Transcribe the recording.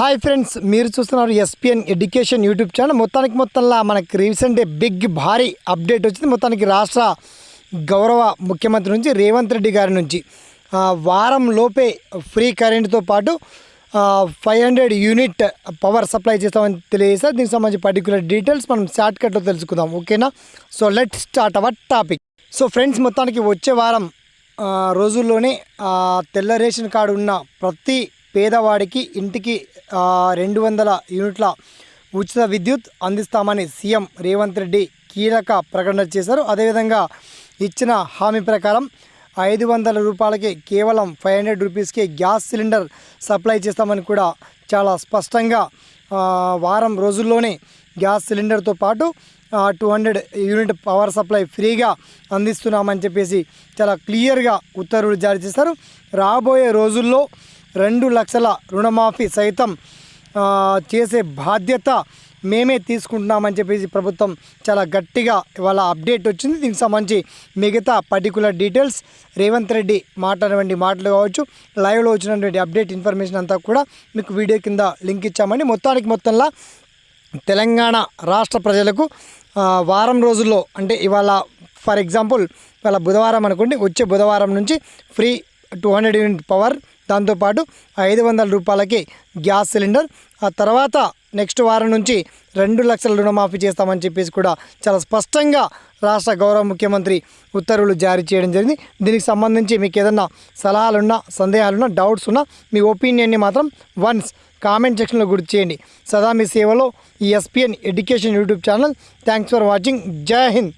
Hi friends మీరు చూస్తున్నారు SPN education YouTube channel. మొత్తానికి మొత్తంలో మనకి రీసెంట్ బిగ్ భారీ అప్డేట్ వచ్చింది. మొత్తానికి రాష్ట్ర గౌరవ ముఖ్యమంత్రి నుంచి రేవంత్ రెడ్డి గారి నుంచి వారం లోపే ఫ్రీ కరెంటుతో పాటు five hundred unit power supply చేస్తామని తెలియజేస్తారు దీనికి సంబంధించి పర్టికులర్ డీటెయిల్స్ మనం షార్ట్ కట్లో తెలుసుకుందాం. ఓకేనా? So let start our topic so friends మొత్తానికి వచ్చే వారం రోజుల్లోనే తెల్ల రేషన్ కార్డు ఉన్న ప్రతి పేదవాడికి ఇంటికి రెండు వందల యూనిట్ల ఉచిత విద్యుత్ అందిస్తామని సీఎం రేవంత్ రెడ్డి కీలక ప్రకటన చేశారు. అదేవిధంగా ఇచ్చిన హామీ ప్రకారం ఐదు వందల రూపాయలకి కేవలం ఫైవ్ హండ్రెడ్ రూపీస్కి గ్యాస్ సిలిండర్ సప్లై చేస్తామని కూడా చాలా స్పష్టంగా వారం రోజుల్లోనే గ్యాస్ సిలిండర్తో పాటు two hundred unit power supply ఫ్రీగా అందిస్తున్నామని చెప్పేసి చాలా క్లియర్గా ఉత్తర్వులు జారీ చేశారు. రాబోయే రోజుల్లో రెండు లక్షల రుణమాఫీ సైతం చేసే బాధ్యత మేమే తీసుకుంటున్నామని చెప్పేసి ప్రభుత్వం చాలా గట్టిగా ఇవాళ అప్డేట్ వచ్చింది. దీనికి సంబంధించి మిగతా పర్టికులర్ డీటెయిల్స్ రేవంత్ రెడ్డి మాట్లాడినటువంటి మాటలు కావచ్చు లైవ్లో వచ్చినటువంటి అప్డేట్ ఇన్ఫర్మేషన్ అంతా కూడా మీకు వీడియో కింద లింక్ ఇచ్చామని మొత్తానికి మొత్తంలో తెలంగాణ రాష్ట్ర ప్రజలకు వారం రోజుల్లో అంటే ఇవాళ ఫర్ ఎగ్జాంపుల్ ఇవాళ బుధవారం అనుకోండి వచ్చే బుధవారం నుంచి free two hundred unit power దాంతోపాటు ఐదు వందల రూపాయలకి గ్యాస్ సిలిండర్. ఆ తర్వాత నెక్స్ట్ వారం నుంచి రెండు లక్షల రుణమాఫీ చేస్తామని చెప్పేసి కూడా చాలా స్పష్టంగా రాష్ట్ర గౌరవ ముఖ్యమంత్రి ఉత్తర్వులు జారీ చేయడం జరిగింది. దీనికి సంబంధించి మీకు ఏదన్నా సలహాలున్నా సందేహాలున్నా డౌట్స్ ఉన్నా మీ ఒపీనియన్ని మాత్రం వన్స్ కామెంట్ సెక్షన్లో గుర్తు చేయండి. సదా మీ సేవలో ఈ SPN education YouTube channel. Thanks for watching. జై హింద్.